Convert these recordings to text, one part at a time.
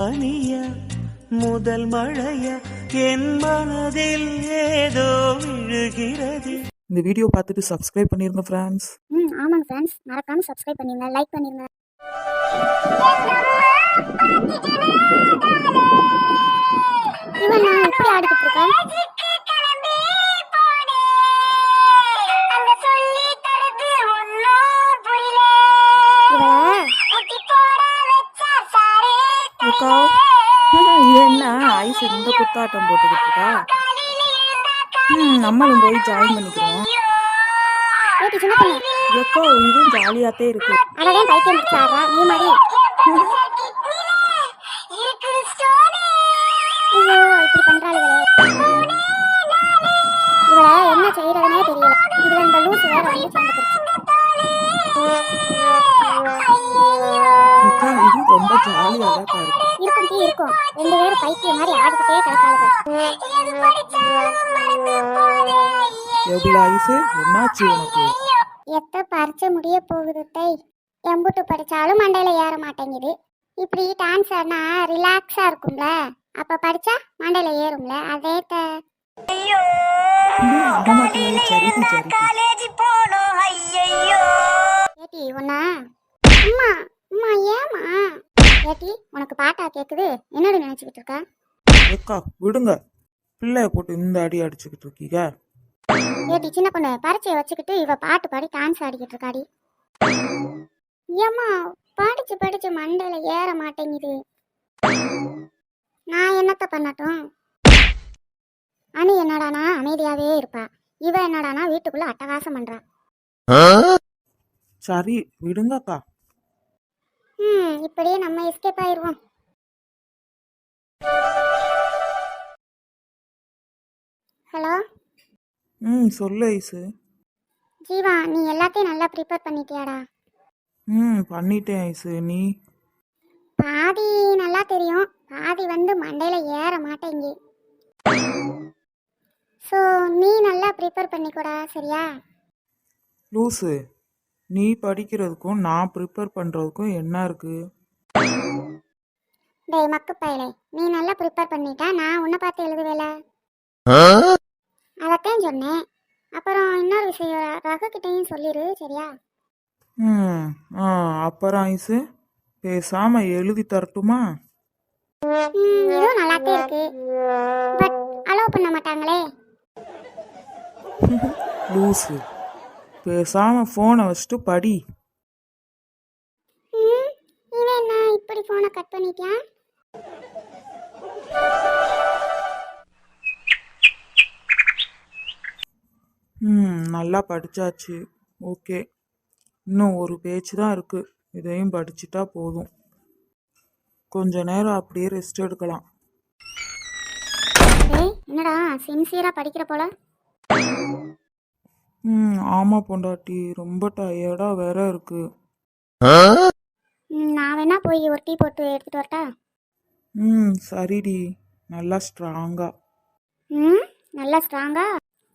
பனிய முதல் மழைய என் மனதில் ஏதோ விழுகிறது. இந்த வீடியோ பார்த்துட்டு சப்ஸ்கிரைப் பண்ணிருங்க ஃப்ரெண்ட்ஸ் ம் ஆமாங்க ஃப்ரெண்ட்ஸ் மறக்காம சப்ஸ்கிரைப் பண்ணிருங்க லைக் பண்ணிருங்க. இவன் நான் எப்படி ஆடிக்கிட்டு இருக்கேன். குத்தாட்டம் போட்டுக்கிட்டு இருக்கா? ம் நம்மளும் போய் ஜாயின் பண்ணிக்கிறோம். எக்கோ இதுவும் ஜாலியாத்தே இருக்கு. என்ன செய்யறதுனே தெரியல. இதுல இந்த லூசு வேற வந்து சேர்ந்துருச்சு இது ரொம்ப ஜாலியாக தான் இருக்கு இருக்கும். டீ இருக்கும். ரெண்டு பேரும் பைத்தியம் மாதிரி ஆடிக்கிட்டே கிடக்காளுங்க. எவ்வளோ ஐஸு என்னாச்சு உனக்கு? எத்த பறிச்சு முடிய போகுது தை. எம்புட்டு படிச்சாலும் மண்டையில ஏற மாட்டேங்குது. இப்படி டான்ஸ் ஆடினா ரிலாக்ஸா இருக்கும்ல. அப்ப படிச்சா மண்டையில ஏறும்ல. அதே த ஏட்டி உன்னா அம்மா அம்மா ஏமா ஏட்டி உனக்கு பாட்டா கேக்குது? என்னடி நினைச்சுக்கிட்டு இருக்க? எக்கா விடுங்க. பிள்ளைய போட்டு இந்த அடி அடிச்சுக்கிட்டு இருக்கீங்க. ஏட்டி சின்ன பொண்ணு பரீட்சையை வச்சுக்கிட்டு இவ பாட்டு பாடி டான்ஸ் ஆடிக்கிட்டு இருக்காடி. ஏம்மா படிச்சு படிச்சு மண்டையில ஏற மாட்டேங்குது. நான் என்னத்த பண்ணட்டும்? அனு என்னடானா அமைதியாவே இருப்பா. இவ என்னடானா வீட்டுக்குள்ள அட்டகாசம் பண்றா. சரி விடுங்கக்கா. ம் இப்படியே நம்ம எஸ்கேப் ஆயிருவோம் ஹலோ? ம் சொல்லு ஐஸு ஜீவா நீ எல்லாத்தையும் நல்லா ப்ரிப்பேர் பண்ணிட்டியாடா? ம் பண்ணிட்டேன் ஐஸு நீ? பாதி நல்லா தெரியும். பாதி வந்து மண்டையில ஏற மாட்டேங்கி. ஸோ நீ நல்லா ப்ரிப்பேர் பண்ணிக்கூடா சரியா? லூசு. நீ படிக்கிறதுக்கும் நான் ப்ரிப்பேர் பண்ணுறதுக்கும் என்ன இருக்கு? டேய் மக்கு பயலே. நீ நல்லா ப்ரிப்பேர் பண்ணிட்டா நான் உன்னை பார்த்து எழுதுவேல? அதைத்தான் சொன்னேன். அப்புறம் இன்னொரு விஷயம் ரகுக்கிட்டையும் சொல்லிடு சரியா? ம் ஆ அப்புறம் ஐஸு பேசாம எழுதி தரட்டுமா? ம், இதுவும் நல்லாத்தே இருக்கு. பட் அலோவ் பண்ண மாட்டாங்களே? லூசு. பேசாம ஃபோனை வச்சுட்டு படி. இவன் என்ன இப்படி ஃபோனை கட் பண்ணிட்டியான் ம் நல்லா படிச்சாச்சு. ஓகே. இன்னும் ஒரு பேச்சு தான் இருக்கு. இதையும் படிச்சிட்டா போதும். கொஞ்ச நேரம் அப்படியே ரெஸ்ட் எடுக்கலாம். என்னடா சின்சியரா படிக்கிற போல? ம் ஆமாம் பொண்டாட்டி ரொம்ப டயர்டாக வேற இருக்கு. ம், நான் வேணா போய் ஒரு டீ போட்டு எடுத்துட்டு வரட்டா? ம் சரிடி. நல்லா ஸ்ட்ராங்கா ம் நல்லா ஸ்ட்ராங்கா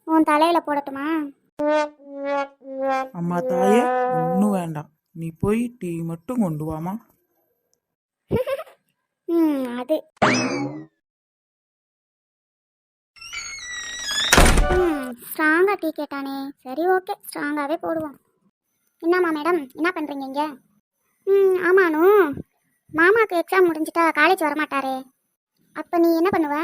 உன் தலையில போடட்டுமா? அம்மா தாயே ஒன்றும் வேண்டாம். நீ போய் டீ மட்டும் கொண்டு வாமா. ம் அது. ம் ஸ்ட்ராங்காக டீ கேட்டானே? சரி ஓகே ஸ்ட்ராங்காகவே போடுவோம். என்னம்மா மேடம் என்ன பண்ணுறீங்க இங்கே? ம் ஆமானு மாமாவுக்கு எக்ஸாம் முடிஞ்சிட்டா காலேஜ் வரமாட்டாரே. அப்போ நீ என்ன பண்ணுவ?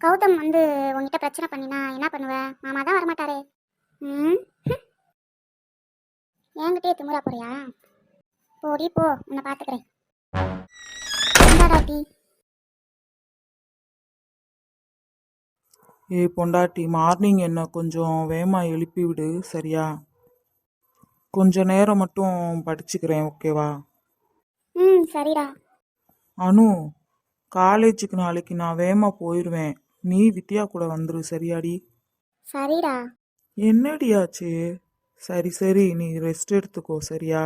கௌதம் வந்து உன்கிட்ட பிரச்சனை பண்ணினா என்ன பண்ணுவ? மாமா தான் வரமாட்டாரே. ம் என்கிட்டயே திமுறா போறியா? போடி போ. உன்னை பார்த்துக்கிறேன் டீ. ஏ பொண்டாட்டி மார்னிங் என்ன கொஞ்சம் வேகமா எழுப்பி விடு சரியா? கொஞ்ச நேரம் மட்டும் படிச்சுக்கிறேன் ஓகேவா ம் சரிடா. அனு காலேஜுக்கு நாளைக்கு நான் வேகமா போயிடுவேன் நீ வித்யா கூட வந்துரு சரியாடி? சரிடா. என்னடி ஆச்சு? சரி சரி நீ ரெஸ்ட் எடுத்துக்கோ சரியா?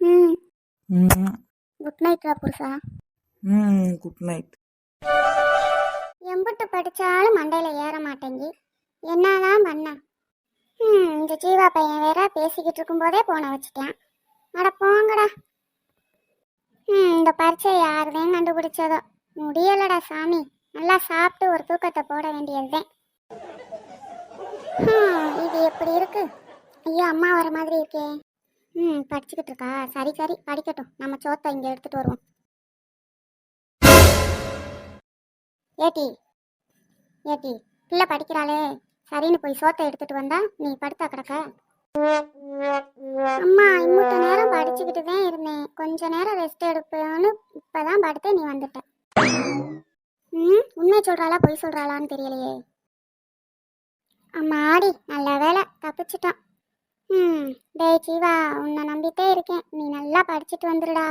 ம். ம். குட் நைட்ரா புருஷா. ம் குட் நைட் எம்புட்டு படிச்சாலும் மண்டையில ஏற மாட்டேங்கி. என்னதான் பண்ண? ம் இந்த ஜீவா பையன் வேற பேசிக்கிட்டு இருக்கும்போதே போனை வச்சுட்டான். அட போங்கடா. ம் இந்த பரீட்சை யாருதேன் கண்டுபிடிச்சதோ. முடியலடா சாமி. நல்லா சாப்பிட்டு ஒரு தூக்கத்தை போட வேண்டியதுதான். இது எப்படி இருக்கு? ஐயோ அம்மா வர மாதிரி இருக்கே. ம் படிச்சுக்கிட்டு இருக்கா? சரி சரி படிக்கட்டும். நம்ம சோத்தை இங்கே எடுத்துகிட்டு வருவோம். ஏட்டி ஏட்டி பிள்ளை படிக்கிறாளே. சரின்னு போய் சோத்தை எடுத்துட்டு வந்தா நீ படுத்தா கிடக்க. அம்மா இம்மூட்ட நேரம் படிச்சுக்கிட்டு தான் இருந்தேன். கொஞ்ச நேரம் ரெஸ்ட் எடுப்பேன்னு இப்பதான் படுத்து நீ வந்துட்ட. ம் உண்மை சொல்றாளா பொய் சொல்றாளான்னு தெரியலையே. அம்மா ஆடி நல்ல வேலை தப்பிச்சிட்டான். ம் டேய் ஜீவா உன்னை நம்பிட்டே இருக்கேன். நீ நல்லா படிச்சுட்டு வந்துடுடா